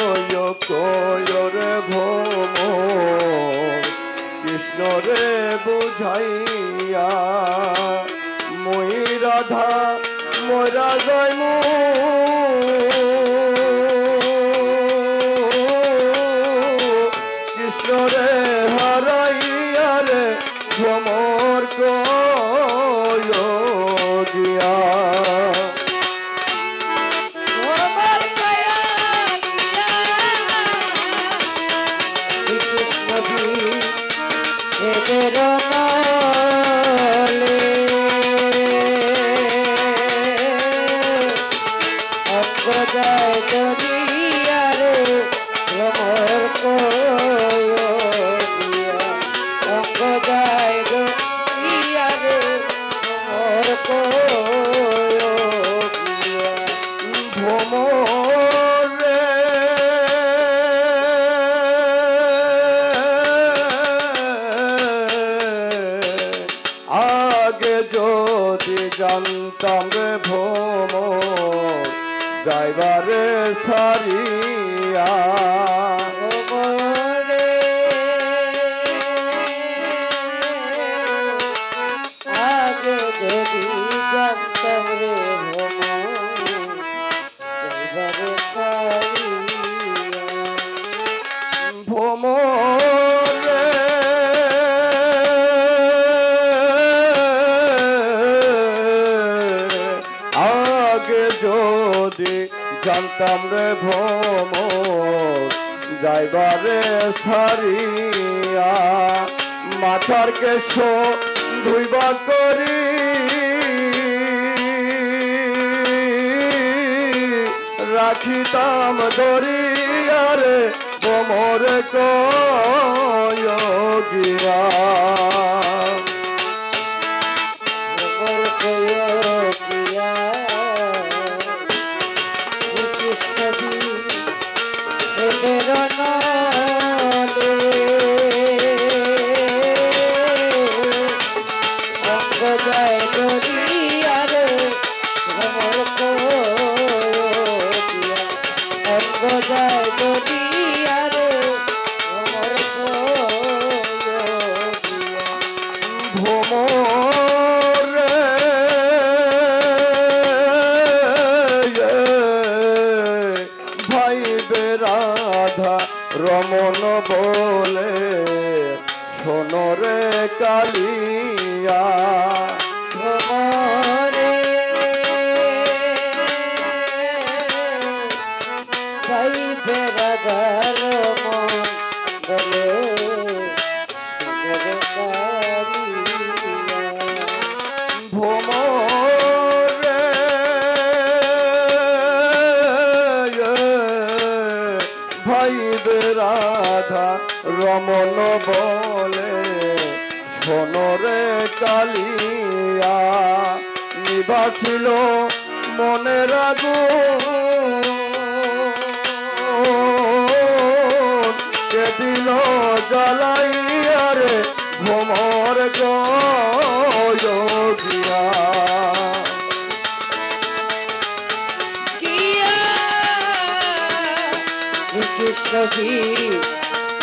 কয় কয় রে ভম কৃষ্ণ রে বুঝাইয়া মই রাধা মরা যায় কৃষ্ণ রে অগ্রজায় দরিয়ারে ভ্রমর কয়া যদি জানতাম রে ভ্রমর যাইবারে সারিয়া যদি জানতাম রে ভ্রমর যাইবারে সারিয়া মাথার কেশ ধুইবা করি। রাখিতাম দরিয়ারে বোমর কয়গিয়া। বেরাধা রমন বলে সোনরে কালিয়া ভ্রমরে ভাই বেড়াদার মন বলে রাধা রমন বলে সোনরে কালিয়া নিবাসিল মনে রাগু কে দিল জ্বালাইয়া রে ভ্রমর গিয়া কিয়া? শ্রীকৃষ্ণ কি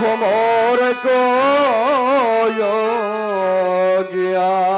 ভ্রমর গিয়া।